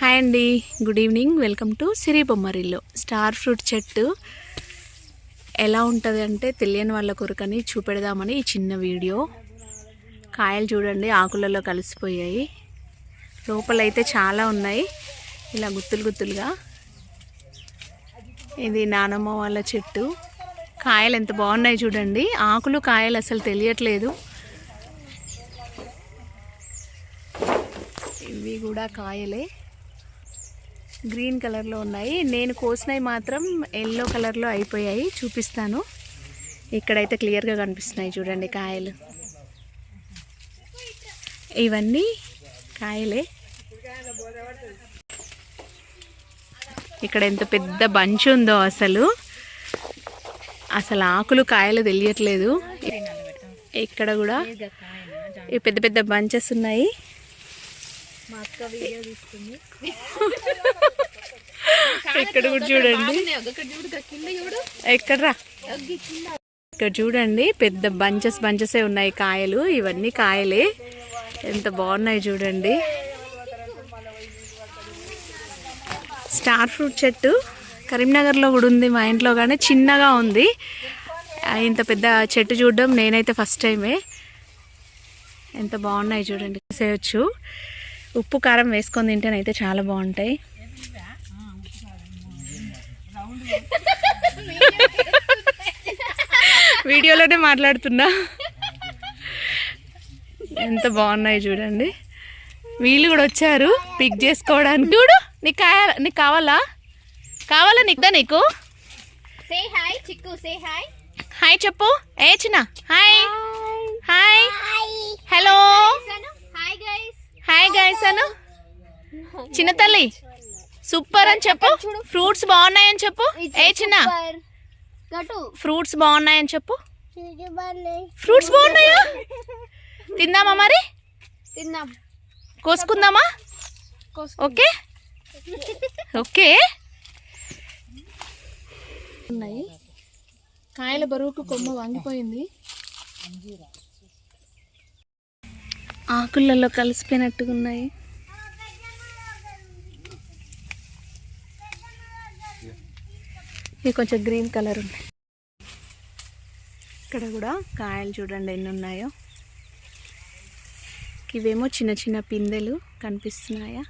Hi అండి. Good evening. Welcome to Siri Bommarillu. Star fruit చెట్టు ఎలా ఉంటుంది అంటే తెలియని వాళ్ళ కొరకని చూపెడదామని ఈ చిన్న వీడియో. కాయలు చూడండి ఆకులలో కలిసిపోయాయి. లోపలైతే చాలా ఉన్నాయి. ఇలా గుత్తులు గుత్తులుగా. ఇది నానమ్మ వాళ్ళ చెట్టు. కాయలు ఎంత బాగున్నాయి చూడండి. ఆకులు కాయలు అసలు తెలియట్లేదు. ఇవి కూడా కాయలే. గ్రీన్ కలర్లో ఉన్నాయి. నేను కోసినవి మాత్రం ఎల్లో కలర్లో అయిపోయాయి. చూపిస్తాను. ఇక్కడైతే క్లియర్గా కనిపిస్తున్నాయి చూడండి కాయలు. ఇవన్నీ కాయలే. ఇక్కడ ఎంత పెద్ద బంచ్ ఉందో అసలు. అసలు ఆకులు కాయలు తెలియట్లేదు. ఇక్కడ కూడా పెద్ద పెద్ద బంచెస్ ఉన్నాయి. మా అక్క వీడియో తీసుకుంది ఇక్కడ కూడా చూడండి. ఎక్కడ్రా ఇక్కడ చూడండి పెద్ద బంచెస్ బంచెసే ఉన్నాయి కాయలు. ఇవన్నీ కాయలే. ఎంత బాగున్నాయి చూడండి. స్టార్ ఫ్రూట్ చెట్టు కరీంనగర్లో కూడా ఉంది మా ఇంట్లో కానీ చిన్నగా ఉంది. ఇంత పెద్ద చెట్టు చూడడం నేనైతే ఫస్ట్ టైమే ఎంత బాగున్నాయి చూడండి. చేయొచ్చు ఉప్పు కారం వేసుకొని తింటేనైతే చాలా బాగుంటాయి. వీడియోలోనే మాట్లాడుతున్నా. ఎంత బాగున్నాయి చూడండి. వీళ్ళు కూడా వచ్చారు పిక్ చేసుకోవడానికి. చూడు నీకు నీకు కావాలా? కావాలా నీకుదా నీకు? సే హాయ్ చిక్కు సే హాయ్ హాయ్ చెప్పు. ఏ చిన్న? Hi hi hello hi guys Anu చిన్న తల్లి సూపర్ అని చెప్పు. ఫ్రూట్స్ బాగున్నాయని చెప్పు. ఏ చిన్న? ఫ్రూట్స్ బాగున్నాయని చెప్పు. ఫ్రూట్స్ బాగున్నాయా. తిందామా మరి? తిందాం కోసుకుందామా? ఓకే? ఓకే? ఉన్నాయి. కాయల బరువుకు కొమ్మ వంగిపోయింది. ఆకులలో కలిసిపోయినట్టుగా ఉన్నాయి ఇవి కొంచెం గ్రీన్ కలర్ ఉన్నాయి. ఇక్కడ కూడా కాయలు చూడండి ఎన్ని ఉన్నాయో. ఇవేమో చిన్న చిన్న పిందెలు కనిపిస్తున్నాయా.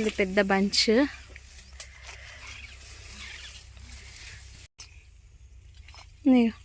ఇది పెద్ద బంచ్. నీకు